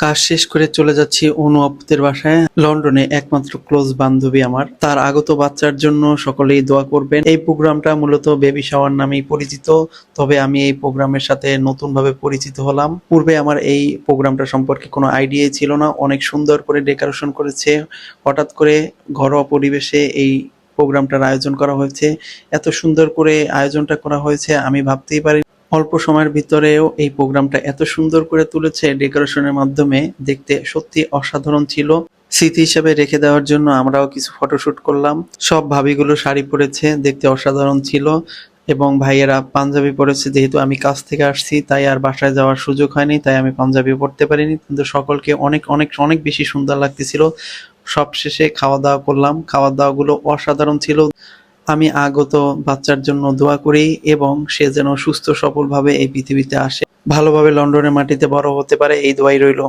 কাজ শেষ করে চলে যাচ্ছি অনু আপুদের বাসায়। লন্ডনে একমাত্র ক্লোজ বান্ধবী আমার। তার আগত বাচ্চার জন্য সকলেই দোয়া করবেন। এই প্রোগ্রামটা মূলত বেবি শাওয়ার নামেই পরিচিত। তবে আমি এই প্রোগ্রামের সাথে নতুনভাবে পরিচিত হলাম। পূর্বে আমার এই প্রোগ্রামটা সম্পর্কে কোনো আইডিয়াই ছিল না। অনেক সুন্দর করে ডেকোরেশন করেছে। হঠাৎ করে ঘরোয়া পরিবেশে এই প্রোগ্রামটার আয়োজন করা হয়েছে। এত সুন্দর করে আয়োজনটা করা হয়েছে, আমি ভাবতেই পারি অল্প সময়ের ভিতরেও এই প্রোগ্রামটা এত সুন্দর করে তুলেছে ডেকোরেশনের মাধ্যমে, দেখতে সত্যি অসাধারণ ছিল। স্মৃতি হিসেবে রেখে দেওয়ার জন্য আমরাও কিছু ফটোশুট করলাম। সব ভাবিগুলো শাড়ি পরেছে, দেখতে অসাধারণ ছিল এবং ভাইয়েরা পাঞ্জাবি পরেছে। যেহেতু আমি কাজ থেকে আসছি, তাই আর বাসায় যাওয়ার সুযোগ হয়নি, তাই আমি পাঞ্জাবি পরতে পারিনি। কিন্তু সকলকে অনেক অনেক অনেক বেশি সুন্দর লাগতেছিল। সব শেষে খাওয়া দাওয়া করলাম। খাওয়া দাওয়া গুলো অসাধারণ ছিল। আমি আগত বাচ্চার জন্য দোয়া করি এবং সে যেন সুস্থ সফলভাবে এই পৃথিবীতে আসে। ভালোভাবে লন্ডনের মাটিতে বড় হতে পারে এই দোয়াই রইল।